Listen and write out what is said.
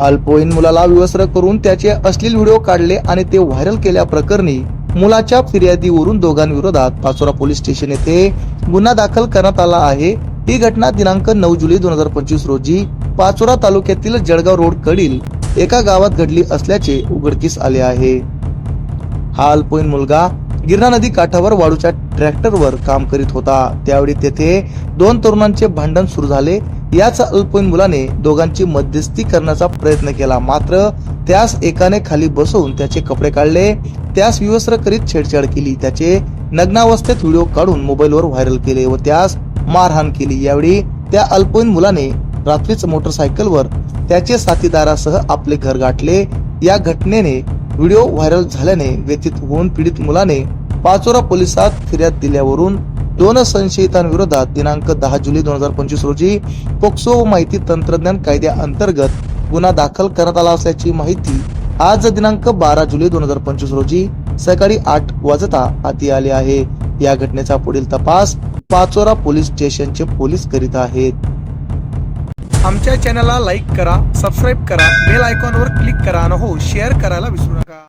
अल्पवयीन मुलाला विवस्त्र करून त्याचे अश्लील व्हिडिओ काढले आणि ते व्हायरल केल्याप्रकरणी मुलाच्या फिर्यादीवरून दोघांविरोधात पाचोरा पोलीस स्टेशन येथे गुन्हा दाखल करण्यात आला आहे. ही घटना दिनांक नऊ जुलै दोन हजार पंचवीस रोजी पाचोरा तालुक्यातील जळगाव रोड कडील एका गावात घडली असल्याचे उघडकीस आले आहे. हा अल्पवयीन मुलगा गिरणा नदी काठावर वाळूच्या ट्रॅक्टरवर काम करीत होता. त्यावेळी तेथे दोन तरुणांचे भांडण सुरू झाले. याच अल्पवयीन मुलाने दोघांची मध्यस्थी करण्याचा प्रयत्न केला. मात्र त्यास एकाने खाली बसवून त्याचे कपडे काढले. त्यास विवस्त्र करीत छेडछाड केली. त्याचे नग्नावस्थेत व्हिडिओ काढून मोबाईलवर व्हायरल केले व त्यास मारहाण केली. यावेळी त्या अल्पवयीन मुलाने रात्रीच मोटरसायकलवर त्याचे साथीदारासह आपले घर गाठले. या घटनेने व्हिडिओ व्हायरल झाल्याने व्यथित होऊन पीडित मुलाने पाचोरा पोलिसात फिर्याद दिल्यावरून दोन संशयितांविरोधात दिनांक दहा जुलै दोन हजार पंचवीस रोजी पोक्सो माहिती तंत्रज्ञान कायद्याअंतर्गत गुन्हा दाखल करण्यात आला असल्याची माहिती आज दिनांक बारा जुलै दोन हजार पंचवीस रोजी सकाळी आठ वाजता हाती आले आहे. या घटनेचा पुढील तपास पाचोरा पोलीस स्टेशनचे पोलीस करीत आहेत. आमच्या चॅनलला लाईक करा सबस्क्राईब करा बेल आयकॉनवर क्लिक करा आणि हो शेअर करायला विसरू नका.